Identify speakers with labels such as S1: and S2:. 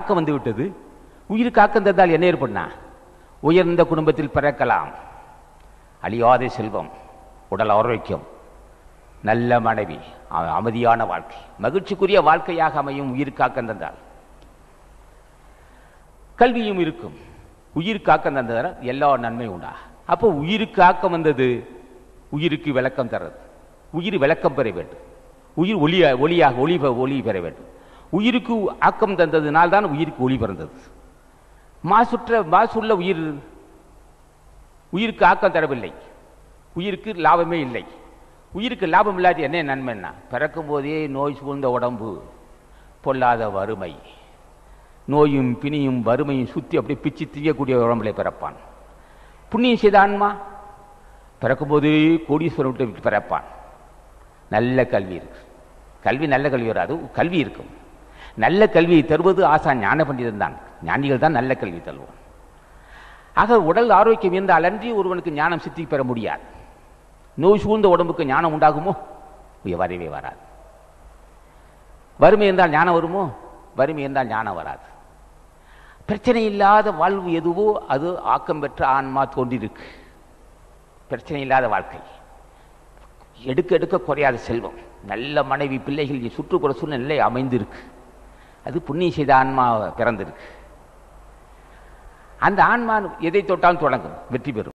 S1: காக்க வந்து விட்டது. உயிர் ஆக்கம் தந்தால் என்ன ஏற்படுனா உயர்ந்த குடும்பத்தில் பிறக்கலாம். அழியாத செல்வம் உடல் ஆரோக்கியம் நல்ல மனைவி அமைதியான வாழ்க்கை மகிழ்ச்சிக்குரிய வாழ்க்கையாக அமையும் உயிர் காக்கம் தந்தால் கல்வியும் இருக்கும். உயிர் காக்கம் தந்ததால் எல்லா நன்மையும் உண்டா? அப்போ உயிருக்கு ஆக்கம் வந்தது உயிருக்கு விளக்கம் தர்றது. உயிர் விளக்கம் பெற வேண்டும். உயிர் ஒளியாக ஒளியாக ஒளி ஒளி பெற வேண்டும். உயிருக்கு ஆக்கம் தந்ததுனால் தான் உயிருக்கு ஒளி பிறந்தது. மாசுற்ற மாசுள்ள உயிர் உயிருக்கு ஆக்கம் தரவில்லை. உயிருக்கு லாபமே இல்லை. உயிருக்கு லாபம் இல்லாத என்ன நன்மைன்னா பிறக்கும் போதே நோய் சூழ்ந்த உடம்பு பொல்லாத வறுமை. நோயும் பிணியும் வறுமையும் சுற்றி அப்படியே பிச்சு திரியக்கூடிய உடம்புல பிறப்பான். புண்ணியம் செய்த ஆன்மா பிறக்கும்போதே கோடீஸ்வரன் விட்டு பிறப்பான். நல்ல கல்வி இருக்கு. கல்வி நல்ல கல்வி வராது கல்வி இருக்கும். நல்ல கல்வியை தருவது ஆசான் ஞான பண்டிதன் தான். ஞானிகள் தான் நல்ல கல்வி தருவோம். ஆக உடல் ஆரோக்கியம் இருந்தால் அன்றி ஒருவனுக்கு ஞானம் சித்தி பெற முடியாது. நோய் சூழ்ந்த உடம்புக்கு ஞானம் உண்டாகுமோ? வரவே வராது. வறுமை இருந்தால் ஞானம் வருமோ? வறுமை இருந்தால் ஞானம் வராது. பிரச்சனை இல்லாத வாழ்வு எதுவோ அது ஆக்கம் பெற்ற ஆன்மா தோன்றிருக்கு. பிரச்சனை இல்லாத வாழ்க்கை. எடுக்க எடுக்க குறையாத செல்வம். நல்ல மனைவி பிள்ளைகள் சுற்றுப்புற சூழ்நிலை அமைந்திருக்கு. அது புண்ணியம் செய்த ஆன்மா பிறந்திருக்கு. அந்த ஆன்மா எதை தொட்டாலும் தொடங்கும் வெற்றி பெறும்.